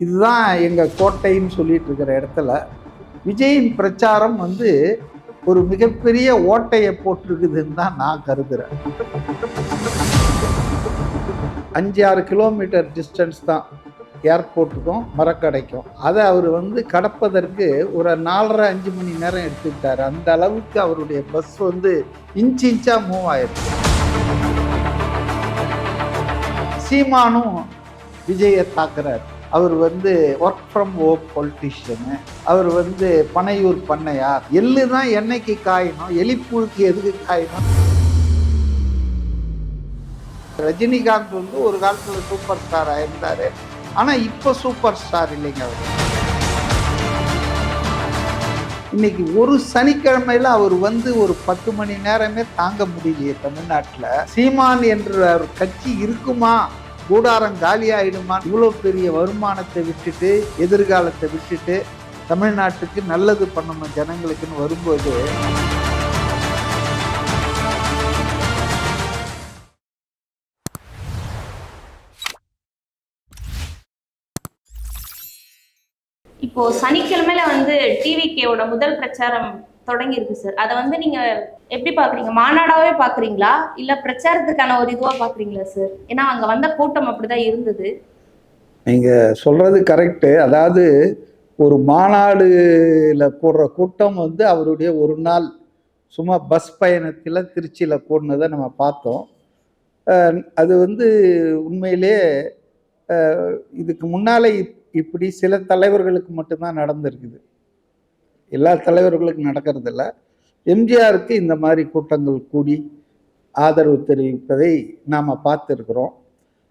இதுதான் எங்கள் கோட்டைன்னு சொல்லிட்டு இருக்கிற இடத்துல விஜயின் பிரச்சாரம் வந்து ஒரு மிகப்பெரிய ஓட்டையை போட்டிருக்குதுன்னு தான் நான் கருதுகிறேன் அஞ்சு ஆறு கிலோமீட்டர் டிஸ்டன்ஸ் தான் ஏர்போர்ட்டுக்கும் மரக்கடைக்கும். அதை அவர் வந்து கடப்பதற்கு ஒரு நாலரை அஞ்சு மணி நேரம் எடுத்துக்கிட்டார். அந்த அளவுக்கு அவருடைய பஸ் வந்து இன்ச் இன்ச்சாக மூவ் ஆயிருக்கு. சீமானும் விஜயை தாக்குறாரு. அவர் வந்து ஒர்க் ஃப்ரம் ஹோம் பொலிட்டிஷியனு அவர் வந்து பனையூர் பண்ணையார். எள்ளு தான் என்னைக்கு காயணும்? எலிப்புழுக்கு எதுக்கு காயணும்? ரஜினிகாந்த் வந்து ஒரு காலத்தில் சூப்பர் ஸ்டார் ஆயிருந்தார் ஆனால் இப்போ சூப்பர் ஸ்டார் இல்லைங்க அவர். இன்னைக்கு ஒரு சனிக்கிழமையில் அவர் வந்து ஒரு பத்து மணி நேரமே தாங்க முடியலையே தமிழ்நாட்டில். சீமான் என்ற ஒரு கட்சி இருக்குமா? கூடாரம் காலி ஆயிடுமா இவ்வளோ பெரிய வருமானத்தை விட்டுட்டு எதிர்காலத்தை விட்டுட்டு தமிழ்நாட்டுக்கு நல்லது பண்ணணும் ஜனங்களுக்குன்னு வரும்போது இப்போ சனிக்கிழமையில வந்து டிவிகேவோட முதல் பிரச்சாரம் தொடங்கியிருக்கு சார் அதை வந்து நீங்க எப்படி பாக்குறீங்க? மாநாடாவே பாக்குறீங்களா? இல்ல பிரச்சாரத்துக்கான ஒரு இதுவா பாக்குறீங்களா சார் ஏன்னா அங்க வந்த கூட்டம் அப்படிதான் இருந்தது. நீங்கள் சொல்கிறது கரெக்டு அதாவது ஒரு மாநாடுல போடுற கூட்டம் வந்து அவருடைய ஒரு நாள் சும்மா பஸ் பயணத்தில் திருச்சியில் கூடினதை நம்ம பார்த்தோம். அது வந்து உண்மையிலே இதுக்கு முன்னாலே இப்- இப்படி சில தலைவர்களுக்கு மட்டும்தான் நடந்திருக்குது. எல்லா தலைவர்களுக்கும் நடக்கிறதில்ல. எம்ஜிஆருக்கு இந்த மாதிரி கூட்டங்கள் கூடி ஆதரவு தெரிவிப்பதை நாம் பார்த்துருக்குறோம்.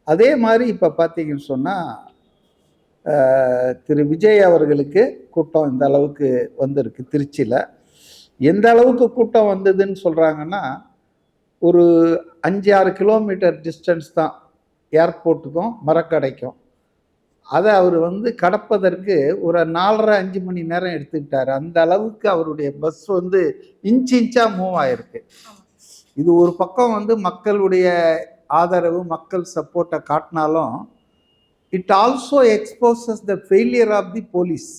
அதே மாதிரி இப்போ பார்த்தீங்கன்னு சொன்னால் திரு விஜய் அவர்களுக்கு கூட்டம் இந்த அளவுக்கு வந்திருக்கு திருச்சியில். எந்த அளவுக்கு கூட்டம் வந்ததுன்னு சொல்கிறாங்கன்னா ஒரு அஞ்சு ஆறு கிலோமீட்டர் டிஸ்டன்ஸ் தான் ஏர்போர்ட்டுக்கும் மரக்கடைக்கும். அதை அவர் வந்து கடப்பதற்கு ஒரு நாலரை அஞ்சு மணி நேரம் எடுத்துக்கிட்டாரு. அந்த அளவுக்கு அவருடைய பஸ் வந்து இன்ச் இன்ச்சாக மூவ் ஆயிருக்கு. இது ஒரு பக்கம் வந்து மக்களுடைய ஆதரவு மக்கள் சப்போர்ட்டை காட்டினாலும் it also exposes the failure of the police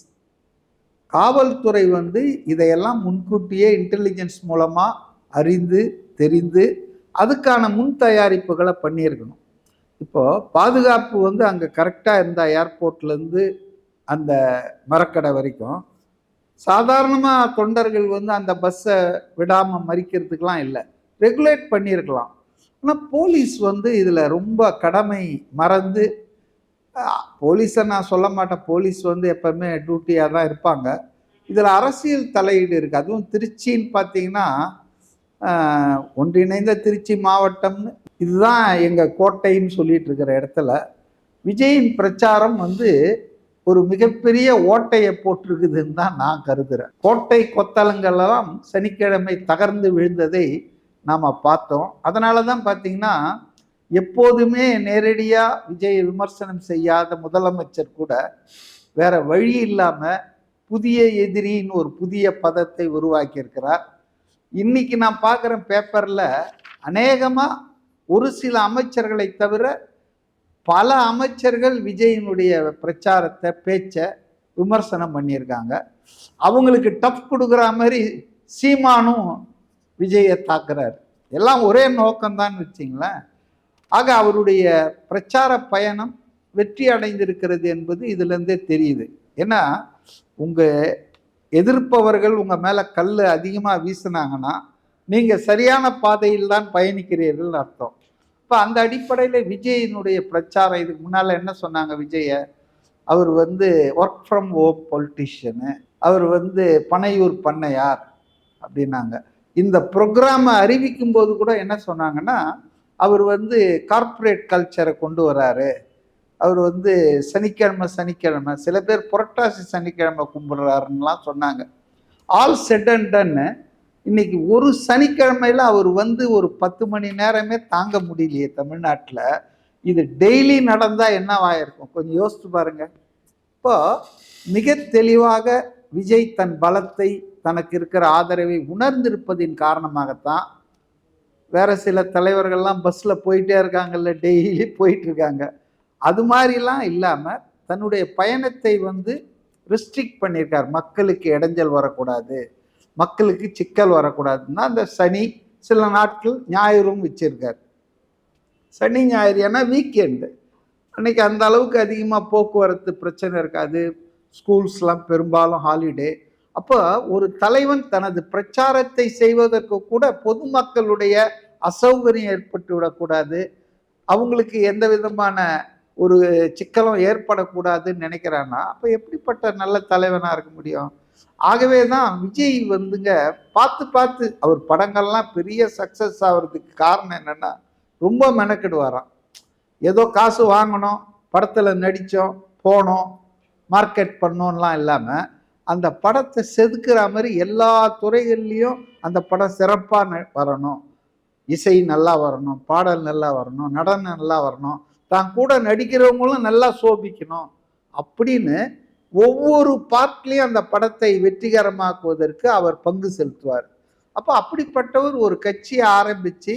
காவல்துறை வந்து இதையெல்லாம் முன்கூட்டியே இன்டெலிஜென்ஸ் மூலமாக அறிந்து தெரிந்து அதுக்கான முன் தயாரிப்புகளை பண்ணியிருக்கணும். இப்போது பாதுகாப்பு வந்து அங்கே கரெக்டாக இருந்தால் ஏர்போர்ட்லேருந்து அந்த மரக்கடை வரைக்கும். சாதாரணமாக தொண்டர்கள் வந்து அந்த பஸ்ஸை விடாமல் மறிக்கிறதுக்கெலாம் இல்லை. ரெகுலேட் பண்ணியிருக்கலாம். ஆனால் போலீஸ் வந்து இதில் ரொம்ப கடமை மறந்து போலீஸை நான் சொல்ல மாட்டேன். போலீஸ் வந்து எப்பவுமே டியூட்டியாக தான் இருப்பாங்க. இதில் அரசியல் தலையீடு இருக்குது அதுவும் திருச்சின்னு பார்த்தீங்கன்னா ஒன்றிணைந்த திருச்சி மாவட்டம்னு. இதுதான் எங்கள் கோட்டைன்னு சொல்லிட்டு இருக்கிற இடத்துல விஜயின் பிரச்சாரம் வந்து ஒரு மிகப்பெரிய ஓட்டையை போட்டிருக்குதுன்னு தான் நான் கருதுறேன். கோட்டை கொத்தலங்கள்லாம் சனிக்கிழமை தகர்ந்து விழுந்ததை நாம் பார்த்தோம். அதனால தான் பார்த்தீங்கன்னா எப்போதுமே நேரடியாக விஜய் விமர்சனம் செய்யாத முதலமைச்சர் கூட வேற வழி இல்லாமல் புதிய எதிரின்னு ஒரு புதிய பதத்தை உருவாக்கியிருக்கிறார். இன்னைக்கு நான் பார்க்குற பேப்பரில் அநேகமாக ஒரு சில அமைச்சர்களை தவிர பல அமைச்சர்கள் விஜயினுடைய பிரச்சாரத்தை பேச்சை விமர்சனம் பண்ணியிருக்காங்க. அவங்களுக்கு டஃப் கொடுக்குற மாதிரி சீமானும் விஜயை தாக்குறாரு. எல்லாம் ஒரே நோக்கம்தான் வச்சிங்களேன். ஆக அவருடைய பிரச்சார பயணம் வெற்றி அடைந்திருக்கிறது என்பது இதுலேருந்தே தெரியுது. ஏன்னா உங்கள் எதிர்ப்பவர்கள் உங்கள் மேலே கல் அதிகமாக வீசினாங்கன்னா நீங்கள் சரியான பாதையில் தான் பயணிக்கிறீர்கள்னு அர்த்தம். இப்போ அந்த அடிப்படையில் விஜயினுடைய பிரச்சாரம் இதுக்கு முன்னால் என்ன சொன்னாங்க விஜயை? அவர் வந்து ஒர்க் ஃப்ரம் ஹோம் பொலிட்டிஷியனு அவர் வந்து பனையூர் பண்ணையார் அப்படின்னாங்க. இந்த ப்ரோக்ராமை அறிவிக்கும் போது கூட என்ன சொன்னாங்கன்னா அவர் வந்து கார்ப்பரேட் கல்ச்சரை கொண்டு வராரு. அவர் வந்து சனிக்கிழமை சனிக்கிழமை. சில பேர் புரட்டாசி சனிக்கிழமை கும்பிட்றாருன்னெலாம் சொன்னாங்க. ஆல் செட் அண்ட் டன்னு இன்னைக்கு ஒரு சனிக்கிழமையில் அவர் வந்து ஒரு பத்து மணி நேரமே தாங்க முடியலையே தமிழ்நாட்டில். இது டெய்லி நடந்தால் என்னவாயிருக்கும் கொஞ்சம் யோசித்து பாருங்கள் இப்போ மிக தெளிவாக விஜய் தன் பலத்தை தனக்கு இருக்கிற ஆதரவை உணர்ந்திருப்பதின் காரணமாகத்தான் வேறு சில தலைவர்கள்லாம் பஸ்ஸில் போயிட்டே இருக்காங்கல்ல டெய்லி போயிட்டுருக்காங்க அது மாதிரிலாம் இல்லாமல் தன்னுடைய பயணத்தை வந்து ரிஸ்ட்ரிக்ட் பண்ணியிருக்கார். மக்களுக்கு இடைஞ்சல் வரக்கூடாது. மக்களுக்கு சிக்கல் வரக்கூடாதுன்னா அந்த சனி சில நாட்கள் ஞாயிறும் வச்சிருக்கார். சனி ஞாயிறு ஏன்னா வீக்கெண்டு அன்னைக்கு அந்த அளவுக்கு அதிகமாக போக்குவரத்து பிரச்சனை இருக்காது. ஸ்கூல்ஸ்லாம் பெரும்பாலும் ஹாலிடே அப்போ ஒரு தலைவன் தனது பிரச்சாரத்தை செய்வதற்கு கூட பொதுமக்களுடைய அசௌகரியம் ஏற்பட்டு விடக்கூடாது அவங்களுக்கு எந்த விதமான ஒரு சிக்கலும் ஏற்படக்கூடாதுன்னு நினைக்கிறான்னா அப்போ எப்படிப்பட்ட நல்ல தலைவனாக இருக்க முடியும்? ஆகவே தான் விஜய் வந்துங்க பார்த்து பார்த்து அவர் படங்கள்லாம் பெரிய சக்ஸஸ் ஆகிறதுக்கு காரணம் என்னென்னா ரொம்ப மெனக்கெடுவாராம். ஏதோ காசு வாங்கணும் படத்தில் நடித்தோம் போனோம் மார்க்கெட் பண்ணோம்லாம் இல்லாமல் அந்த படத்தை செதுக்கிற மாதிரி எல்லா துறைகள்லேயும் அந்த படம் சிறப்பாக வரணும். இசை நல்லா வரணும் பாடல் நல்லா வரணும் நடனம் நல்லா வரணும் தான் கூட நடிக்கிறவங்களும் நல்லா சோபிக்கணும். அப்படின்னு ஒவ்வொரு பார்ட்லேயும் அந்த படத்தை வெற்றிகரமாக்குவதற்கு அவர் பங்கு செலுத்துவார். அப்போ அப்படிப்பட்டவர் ஒரு கட்சியை ஆரம்பித்து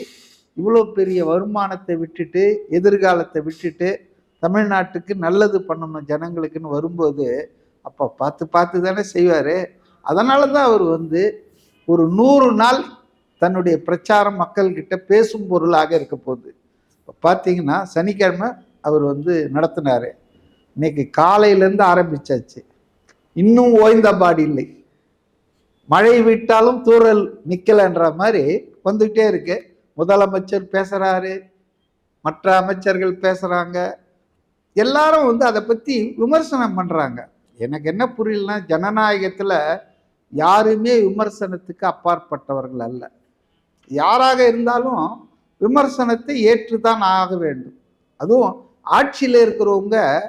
இவ்வளோ பெரிய வருமானத்தை விட்டுட்டு எதிர்காலத்தை விட்டுட்டு தமிழ்நாட்டுக்கு நல்லது பண்ணணும் ஜனங்களுக்குன்னு வரும்போது அப்போ பார்த்து பார்த்து தானே செய்வார். அதனால தான் அவர் வந்து ஒரு நூறு நாள் தன்னுடைய பிரச்சாரம் மக்கள்கிட்ட பேசும் பொருளாக இருக்க போகுது. பார்த்தீங்கன்னா சனிக்கிழமை அவர் வந்து நடத்தினார். இன்னைக்கு காலையிலேருந்து ஆரம்பிச்சாச்சு. இன்னும் ஓய்ந்த பாடி இல்லை. மழை விட்டாலும் தூறல் நிற்கலைன்ற மாதிரி வந்துக்கிட்டே இருக்கு. முதலமைச்சர் பேசுகிறாரு மற்ற அமைச்சர்கள் பேசுகிறாங்க எல்லாரும் வந்து அதை பற்றி விமர்சனம் பண்ணுறாங்க எனக்கு என்ன புரியலன்னா ஜனநாயகத்தில் யாருமே விமர்சனத்துக்கு அப்பாற்பட்டவர்கள் அல்ல. யாராக இருந்தாலும் விமர்சனத்தை ஏற்றுதான் ஆக வேண்டும். அதுவும் ஆட்சியில் இருக்கிறவங்க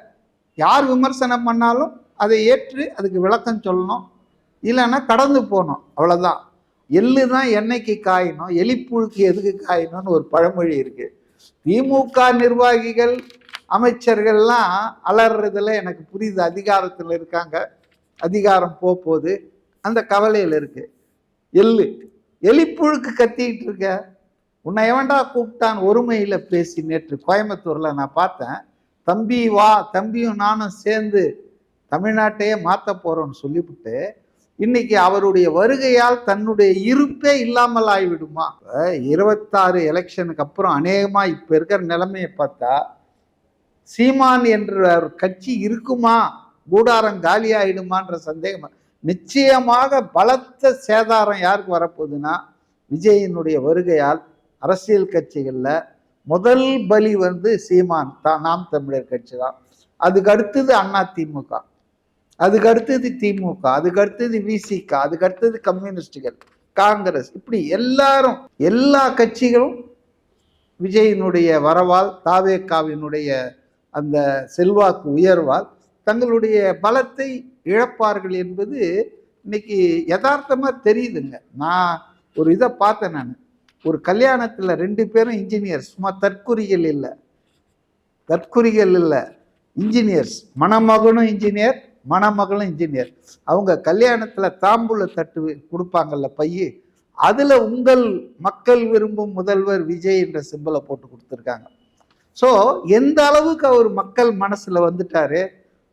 யார் விமர்சனம் பண்ணாலும் அதை ஏற்று அதுக்கு விளக்கம் சொல்லணும். இல்லைன்னா கடந்து போகணும். அவ்வளோதான் எள்ளு தான் என்னைக்கு காயணும்? எலிப்புழுக்கு எதுக்கு காயணும்னு ஒரு பழமொழி இருக்கு. திமுக நிர்வாகிகள் அமைச்சர்கள்லாம் அலறதுல எனக்கு புரியுது. அதிகாரத்தில் இருக்காங்க. அதிகாரம் போக போகுது அந்த கவலையில் இருக்கு. எள்ளு. எலிப்புழுக்கு கத்திக்கிட்டு இருக்க. உன்னை எவன்டா கூப்பிட்டான்? ஒருமையில் பேசி நேற்று கோயம்புத்தூரில் நான் பார்த்தேன். தம்பி வா தம்பியும் நானும் சேர்ந்து தமிழ்நாட்டையே மாற்ற போகிறோம்னு சொல்லிவிட்டு இன்னைக்கு அவருடைய வருகையால் தன்னுடைய இருப்பே இல்லாமல் ஆகிவிடுமா? இருபத்தாறு எலெக்ஷனுக்கு அப்புறம் அநேகமாக இப்போ இருக்கிற நிலைமையை பார்த்தா சீமான் என்ற கட்சி இருக்குமா? கூடாரம் காலி சந்தேகம். நிச்சயமாக பலத்த சேதாரம் யாருக்கு வரப்போகுதுன்னா விஜயினுடைய வருகையால் அரசியல் கட்சிகளில் முதல் பலி வந்து சீமான் தான் நாம் தமிழர் கட்சி தான். அதுக்கு அடுத்தது அண்ணா திமுக. அதுக்கு அடுத்தது திமுக அதுக்கு அடுத்தது விசிக அதுக்கு அடுத்தது கம்யூனிஸ்டுகள் காங்கிரஸ் இப்படி எல்லாரும் எல்லா கட்சிகளும் விஜயினுடைய வரவால் தாவேக்காவினுடைய அந்த செல்வாக்கு உயர்வால் தங்களுடைய பலத்தை இழப்பார்கள் என்பது இன்னைக்கு யதார்த்தமாக தெரியுதுங்க. நான் ஒரு இதை பார்த்தேன் நான். ஒரு கல்யாணத்தில் ரெண்டு பேரும் இன்ஜினியர்ஸ் சும்மா தற்குறிகள் இல்லை. தற்குறிகள் இல்லை. இன்ஜினியர்ஸ் மணமகனும் இன்ஜினியர் மணமகளும் இன்ஜினியர் அவங்க கல்யாணத்தில் தாம்பூல தட்டு கொடுப்பாங்கல்ல பைய? அதில் உங்கள் மக்கள் விரும்பும் முதல்வர் விஜய் என்ற சிம்பலை போட்டு கொடுத்துருக்காங்க. ஸோ எந்த அளவுக்கு அவர் மக்கள் மனசில் வந்துட்டாரு?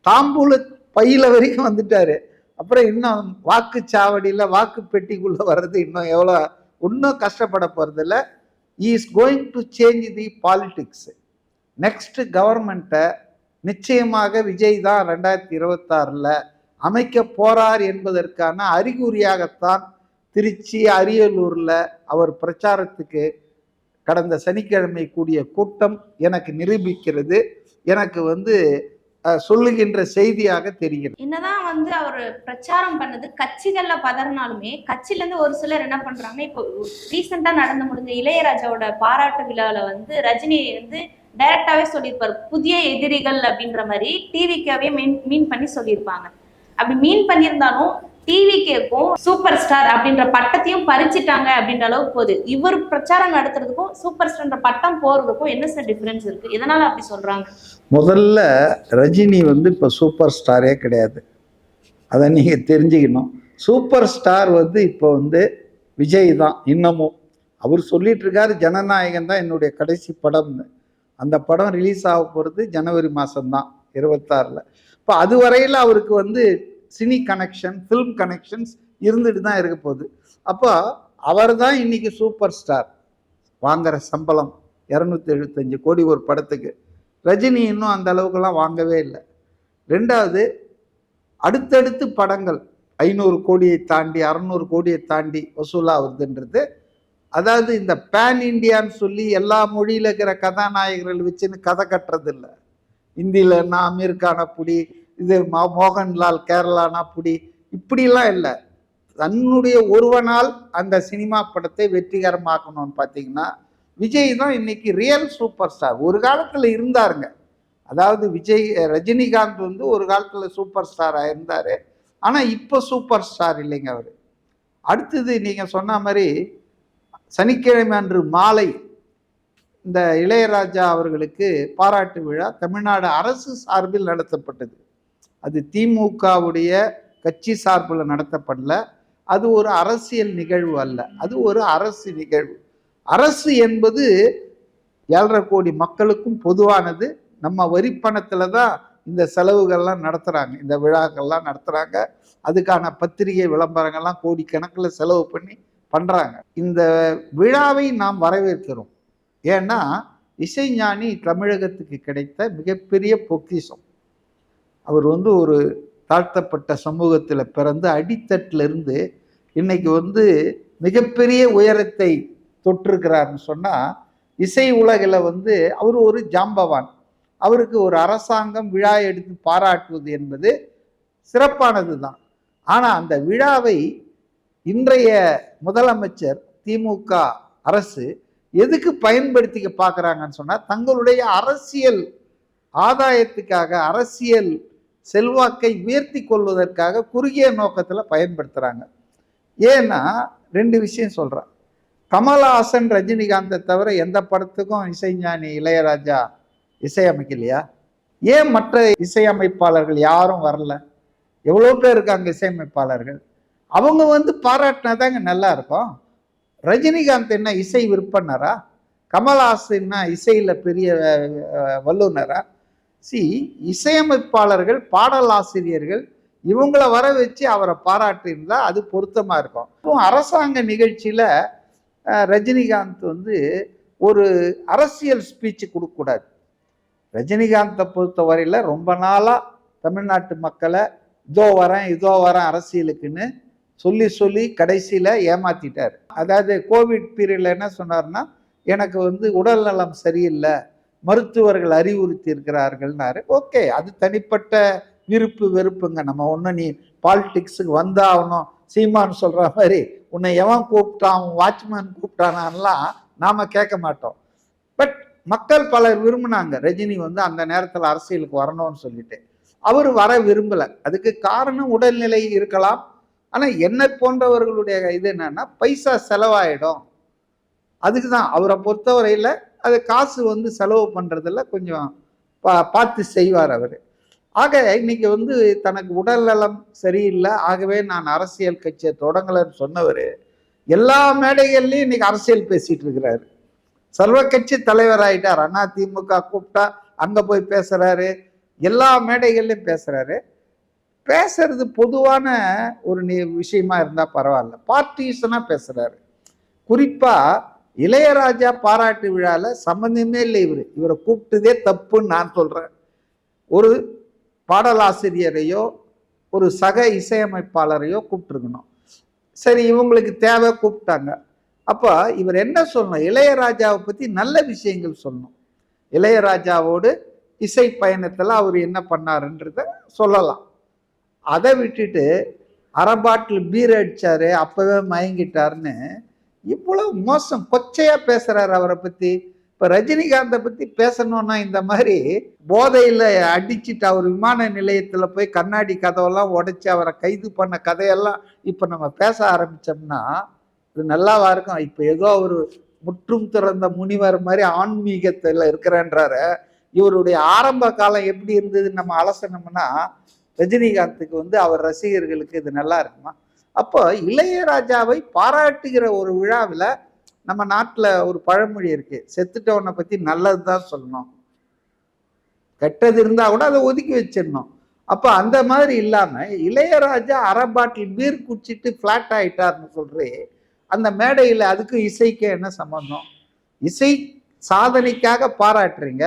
தாம்பூல பையில வரைக்கும் வந்துட்டாரு. அப்புறம் இன்னும் வாக்குச்சாவடியில் வாக்கு பெட்டிக்குள்ளே வர்றது இன்னும் எவ்வளோ இன்னும் கஷ்டப்பட போகிறதில்ல is going to change the politics next கவர்மெண்ட்டை நிச்சயமாக விஜய் தான் ரெண்டாயிரத்தி இருபத்தாறில் அமைக்க போறார் என்பதற்கான அறிகுறியாகத்தான் திருச்சி அரியலூரில் அவர் பிரச்சாரத்துக்கு கடந்த சனிக்கிழமை கூடிய கூட்டம் எனக்கு நிரூபிக்கிறது. எனக்கு வந்து சொல்லுகின்ற செய்தியாக தெரிகிறது. என்னதான் வந்து அவர் பிரச்சாரம் பண்ணது கட்சிகள்ல பதறினாலுமே கட்சில இருந்து ஒரு சிலர் என்ன பண்றாங்க இப்போ ரீசெண்டா நடந்து முடிஞ்ச இளையராஜாவோட பாராட்டு விழாவில வந்து ரஜினி வந்து டைரக்டாவே சொல்லியிருப்பாரு. புதிய எதிரிகள் அப்படின்ற மாதிரி டிவிக்காவே மீன் மீன் பண்ணி சொல்லியிருப்பாங்க. அப்படி மீன் பண்ணியிருந்தாலும் டிவிகேக்கும் சூப்பர் ஸ்டார் அப்படின்ற பட்டத்தையும் பறிச்சிட்டாங்க அப்படின்ற அளவுக்கு போகுது. இவர் பிரச்சாரம் நடத்துறதுக்கும் சூப்பர் ஸ்டார்ன்ற பட்டம் போறதுக்கும் என்ன சார் டிஃபரன்ஸ் இருக்கு? எதனால அப்படி சொல்றாங்க? முதல்ல ரஜினி வந்து இப்போ சூப்பர் ஸ்டாரே கிடையாது. அதை நீங்கள் தெரிஞ்சுக்கணும். சூப்பர் ஸ்டார் வந்து இப்போ வந்து விஜய் தான் இன்னமும். அவர் சொல்லிட்டு இருக்காரு ஜனநாயகன் தான் என்னுடைய கடைசி படம்னு. அந்த படம் ரிலீஸ் ஆக போகிறது ஜனவரி மாதம்தான் இருபத்தாறில். இப்போ அது வரையில் அவருக்கு வந்து சினி கனெக்ஷன் ஃபிலிம் கனெக்ஷன்ஸ் இருந்துட்டு தான் இருக்க போகுது. அப்போ அவர் தான் இன்னைக்கு சூப்பர் ஸ்டார் வாங்குற சம்பளம் இரநூத்தி எழுபத்தஞ்சு கோடி ஒரு படத்துக்கு. ரஜினி இன்னும் அந்த அளவுக்குலாம் வாங்கவே இல்லை. ரெண்டாவது அடுத்தடுத்து படங்கள் ஐநூறு கோடியை தாண்டி அறநூறு கோடியை தாண்டி வசூலாகுதுன்றது அதாவது இந்த பேன் இண்டியான்னு சொல்லி எல்லா மொழியில் இருக்கிற கதாநாயகர்கள் வச்சுன்னு கதை கட்டுறது இல்லை இந்தியில நான் அமீர்கான புடி இது மோகன்லால் கேரளானா புடி இப்படிலாம் இல்லை. தன்னுடைய ஒருவனால் அந்த சினிமா படத்தை வெற்றிகரமாக்கணும்னு பார்த்தீங்கன்னா விஜய் தான் இன்னைக்கு ரியல் சூப்பர் ஸ்டார் ஒரு காலத்தில் இருந்தாருங்க. அதாவது விஜய் ரஜினிகாந்த் வந்து ஒரு காலத்தில் சூப்பர் ஸ்டாராக இருந்தார். ஆனால் இப்போ சூப்பர் ஸ்டார் இல்லைங்க அவர். அடுத்தது நீங்கள் சொன்ன மாதிரி சனிக்கிழமை அன்று மாலை இந்த இளையராஜா அவர்களுக்கு பாராட்டு விழா தமிழ்நாடு அரசு சார்பில் நடத்தப்பட்டது. அது திமுகவுடைய கட்சி சார்பில் நடத்தப்படல. அது ஒரு அரசியல் நிகழ்வு அல்ல. அது ஒரு அரசு நிகழ்வு. அரசு என்பது ஏழரை கோடி மக்களுக்கும் பொதுவானது. நம்ம வரி தான் இந்த செலவுகள்லாம் நடத்துகிறாங்க இந்த விழாக்கள்லாம் நடத்துகிறாங்க அதுக்கான பத்திரிகை விளம்பரங்கள்லாம் கோடிக்கணக்கில் செலவு பண்ணி பண்ணுறாங்க இந்த விழாவை நாம் வரவேற்கிறோம். ஏன்னா இசைஞானி தமிழகத்துக்கு கிடைத்த மிகப்பெரிய பொக்கிஷம். அவர் வந்து ஒரு தாழ்த்தப்பட்ட சமூகத்தில் பிறந்து அடித்தட்டிலிருந்து இன்னைக்கு வந்து மிகப்பெரிய உயரத்தை தொற்றுக்கிறாருன்னு சொன்னால் இசை உலகில் வந்து அவர் ஒரு ஜாம்பவான். அவருக்கு ஒரு அரசாங்கம் விழா எடுத்து பாராட்டுவது என்பது சிறப்பானது தான் ஆனால் அந்த விழாவை இன்றைய முதலமைச்சர் திமுக அரசு எதுக்கு பயன்படுத்திக்க பார்க்குறாங்கன்னு சொன்னால் தங்களுடைய அரசியல் ஆதாயத்துக்காக அரசியல் செல்வாக்கை உயர்த்தி கொள்வதற்காக குறுகிய நோக்கத்தில் பயன்படுத்துகிறாங்க ஏன்னா ரெண்டு விஷயம் சொல்கிறேன் கமலஹாசன் ரஜினிகாந்தை தவிர எந்த படத்துக்கும் இசைஞானி இளையராஜா இசையமைக்கலையா? ஏன் மற்ற இசையமைப்பாளர்கள் யாரும் வரல? எவ்வளோ பேர் இருக்காங்க இசையமைப்பாளர்கள்? அவங்க வந்து பாராட்டினாதாங்க நல்லா இருக்கும். ரஜினிகாந்த் என்ன இசை விற்பனரா கமல்ஹாசன்னா இசையில் பெரிய வல்லுநரா? வல்லுனரா சி இசையமைப்பாளர்கள் பாடலாசிரியர்கள் இவங்களை வர வச்சு அவரை பாராட்டியிருந்தா அது பொருத்தமாக இருக்கும். இப்போ அரசாங்க நிகழ்ச்சியில் ரஜினிகாந்த் வந்து ஒரு அரசியல் ஸ்பீச் கொடுக்கக்கூடாது ரஜினிகாந்தை பொறுத்தவரையில் ரொம்ப நாளாக தமிழ்நாட்டு மக்களை இதோ வரேன் இதோ வரேன் அரசியலுக்குன்னு சொல்லி சொல்லி கடைசியில் ஏமாத்திட்டார். அதாவது கோவிட் பீரியடில் என்ன சொன்னார்னா எனக்கு வந்து உடல் நலம் சரியில்லை மருத்துவர்கள் அறிவுறுத்தி இருக்கிறார்கள்னாரு ஓகே அது தனிப்பட்ட விருப்பு வெறுப்புங்க. நம்ம ஒன்றும் நீ பாலிடிக்ஸுக்கு வந்தாகணும் சீமான் சொல்கிற மாதிரி உன்னை எவன் கூப்பிட்டான் வாட்ச்மேன் கூப்பிட்டானான்லாம் நாம் கேட்க மாட்டோம். பட் மக்கள் பலர் விரும்பினாங்க ரஜினி வந்து அந்த நேரத்தில் அரசியலுக்கு வரணும்னு சொல்லிட்டு. அவர் வர விரும்பல. அதுக்கு காரணம் உடல்நிலை இருக்கலாம். ஆனால் என்னை போன்றவர்களுடைய இது என்னன்னா பைசா செலவாயிடும். அதுக்கு தான் அவரை பொறுத்தவரையில் அது காசு வந்து செலவு பண்ணுறதில் கொஞ்சம் பா பார்த்து செய்வார் அவர். ஆக இன்னைக்கு வந்து தனக்கு உடல் நலம் சரியில்லை. ஆகவே நான் அரசியல் கட்சியை தொடங்கலைன்னு சொன்னவர். எல்லா மேடைகள்லையும் இன்னைக்கு அரசியல் பேசிகிட்டு இருக்கிறாரு. சர்வ கட்சி ஆயிட்டார். அண்ணா திமுக கூப்பிட்டா அங்கே போய் பேசுகிறாரு எல்லா மேடைகள்லையும் பேசுகிறாரு பேசுறது பொதுவான ஒரு நி- விஷயமா இருந்தால் பரவாயில்ல. பார்ட்டிஷனா பேசுகிறாரு குறிப்பாக இளையராஜா பாராட்டு விழாவில் சம்மந்தமே இல்லை இவர். இவரை கூப்பிட்டதே தப்புன்னு நான் சொல்கிறேன் ஒரு பாடலாசிரியரையோ ஒரு சக இசையமைப்பாளரையோ கூப்பிட்டுருக்கணும். சரி இவங்களுக்கு தேவை கூப்பிட்டாங்க. அப்போ இவர் என்ன சொல்லணும்? இளையராஜாவை பற்றி நல்ல விஷயங்கள் சொல்லணும். இளையராஜாவோடு இசை பயணத்தில் அவர் என்ன பண்ணாருன்றத சொல்லலாம். அதை விட்டுட்டு அரை பாட்டில் பீர் அடித்தார் அப்போவே மயங்கிட்டாருன்னு இவ்வளவு மோசம் கொச்சையா பேசுறாரு அவரை பத்தி. இப்ப ரஜினிகாந்தை பத்தி பேசணும்னா இந்த மாதிரி போதையில அடிச்சுட்டு அவர் விமான நிலையத்துல போய் கண்ணாடி கதவெல்லாம் உடைச்சு அவரை கைது பண்ண கதையெல்லாம் இப்ப நம்ம பேச ஆரம்பிச்சோம்னா இது நல்லாவா இருக்கும்? இப்ப ஏதோ ஒரு முற்றும் திறந்த முனிவர் மாதிரி ஆன்மீகத்துல இருக்கிறேன்றாரு. இவருடைய ஆரம்ப காலம் எப்படி இருந்ததுன்னு நம்ம அலசனம்னா ரஜினிகாந்துக்கு வந்து அவர் ரசிகர்களுக்கு இது நல்லா இருக்குமா? அப்போ இளையராஜாவை பாராட்டுகிற ஒரு விழாவில் நம்ம நாட்டில் ஒரு பழமொழி இருக்கு. செத்துட்டவனை பற்றி நல்லது தான் சொல்லணும். கெட்டது இருந்தால் கூட அதை ஒதுக்கி வச்சிடணும். அப்போ அந்த மாதிரி இல்லாமல் இளையராஜா அரை பாட்டில் பீர் குடிச்சிட்டு ஃபிளாட் ஆகிட்டார்னு சொல்கிறே அந்த மேடையில் அதுக்கும் இசைக்கு என்ன சம்பந்தம்? இசை சாதனைக்காக பாராட்டுறீங்க.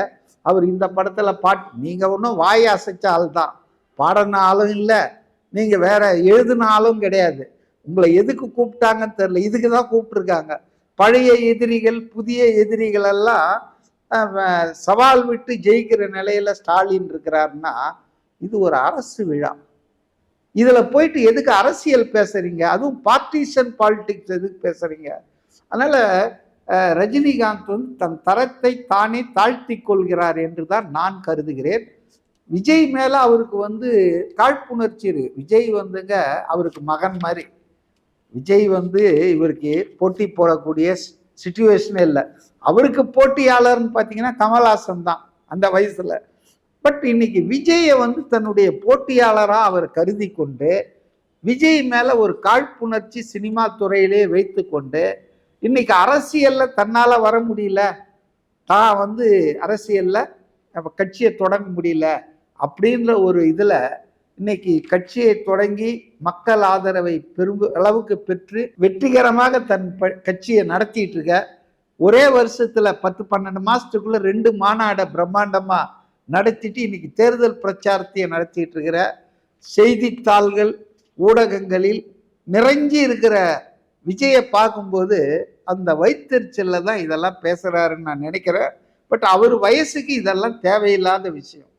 அவர் இந்த படத்தில் பாட் நீங்கள் ஒன்றும் வாய் அசைச்ச ஆள் தான் பாடின ஆளும் இல்லை. நீங்க வேற எழுதினாலும் கிடையாது. உங்களை எதுக்கு கூப்பிட்டாங்கன்னு தெரில இதுக்கு தான் கூப்பிட்டுருக்காங்க. பழைய எதிரிகள் புதிய எதிரிகள் எல்லாம் சவால் விட்டு ஜெயிக்கிற நிலையில ஸ்டாலின் இருக்கிறாருன்னா இது ஒரு அரசு விழா. இதில் போயிட்டு எதுக்கு அரசியல் பேசுறீங்க? அதுவும் பார்ட்டிஷன் பாலிடிக்ஸ் எதுக்கு பேசுறீங்க? அதனால் ரஜினிகாந்த் வந்து தன் தரத்தை தானே தாழ்த்தி கொள்கிறார் என்று தான் நான் கருதுகிறேன். விஜய் மேலே அவருக்கு வந்து காழ்ப்புணர்ச்சி இருக்கு. விஜய் வந்துங்க அவருக்கு மகன் மாதிரி. விஜய் வந்து இவருக்கு போட்டி போடக்கூடிய சுச்சுவேஷனே இல்லை. அவருக்கு போட்டியாளர்னு பார்த்தீங்கன்னா கமல்ஹாசன் தான் அந்த வயசில். பட் இன்னைக்கு விஜயை வந்து தன்னுடைய போட்டியாளராக அவர் கருதி கொண்டு விஜய் மேலே ஒரு காழ்ப்புணர்ச்சி சினிமா துறையிலே வைத்து கொண்டு இன்னைக்கு அரசியலில் தன்னால் வர முடியல. தான் வந்து அரசியலில் கட்சியை தொடங்க முடியல. அப்படின்ற ஒரு இதில் இன்னைக்கு கட்சியை தொடங்கி மக்கள் ஆதரவை பெரும் அளவுக்கு பெற்று வெற்றிகரமாக தன் ப- கட்சியை நடத்திட்டு இருக்க ஒரே வருஷத்தில் பத்து பன்னெண்டு மாதத்துக்குள்ளே ரெண்டு மாநாடை பிரம்மாண்டமாக நடத்திட்டு இன்னைக்கு தேர்தல் பிரச்சாரத்தையை நடத்திட்டு இருக்கிற செய்தித்தாள்கள் ஊடகங்களில் நிறைஞ்சி இருக்கிற விஜயை பார்க்கும்போது அந்த வைத்தறிச்சல்ல தான் இதெல்லாம் பேசுகிறாருன்னு நான் நினைக்கிறேன். பட் அவர் வயசுக்கு இதெல்லாம் தேவையில்லாத விஷயம்.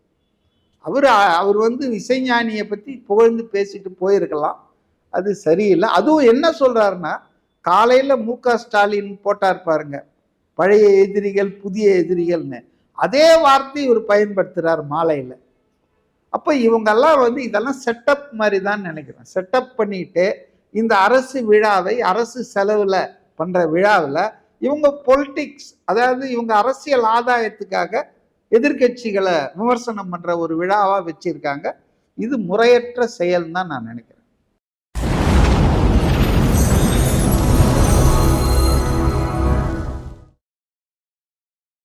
அவர் அவர் வந்து இசைஞானியை பற்றி புகழ்ந்து பேசிட்டு போயிருக்கலாம். அது சரியில்லை. அதுவும் என்ன சொல்கிறாருன்னா காலையில் மு க. ஸ்டாலின் போட்டார் பாருங்க பழைய எதிரிகள் புதிய எதிரிகள்னு. அதே வார்த்தை இவர் பயன்படுத்துகிறார் மாலையில். அப்போ இவங்கெல்லாம் வந்து இதெல்லாம் செட்டப் மாதிரி தான் நினைக்கிறேன். செட்டப் பண்ணிட்டு இந்த அரசு விழாவை அரசு செலவில் பண்ணுற விழாவில் இவங்க பொலிட்டிக்ஸ் அதாவது இவங்க அரசியல் ஆதாயத்துக்காக எதிர்க்கட்சிகளை விமர்சனம் பண்ணுற ஒரு விழாவாக வச்சுருக்காங்க. இது முறையற்ற செயல்னு தான் நான் நினைக்கிறேன்.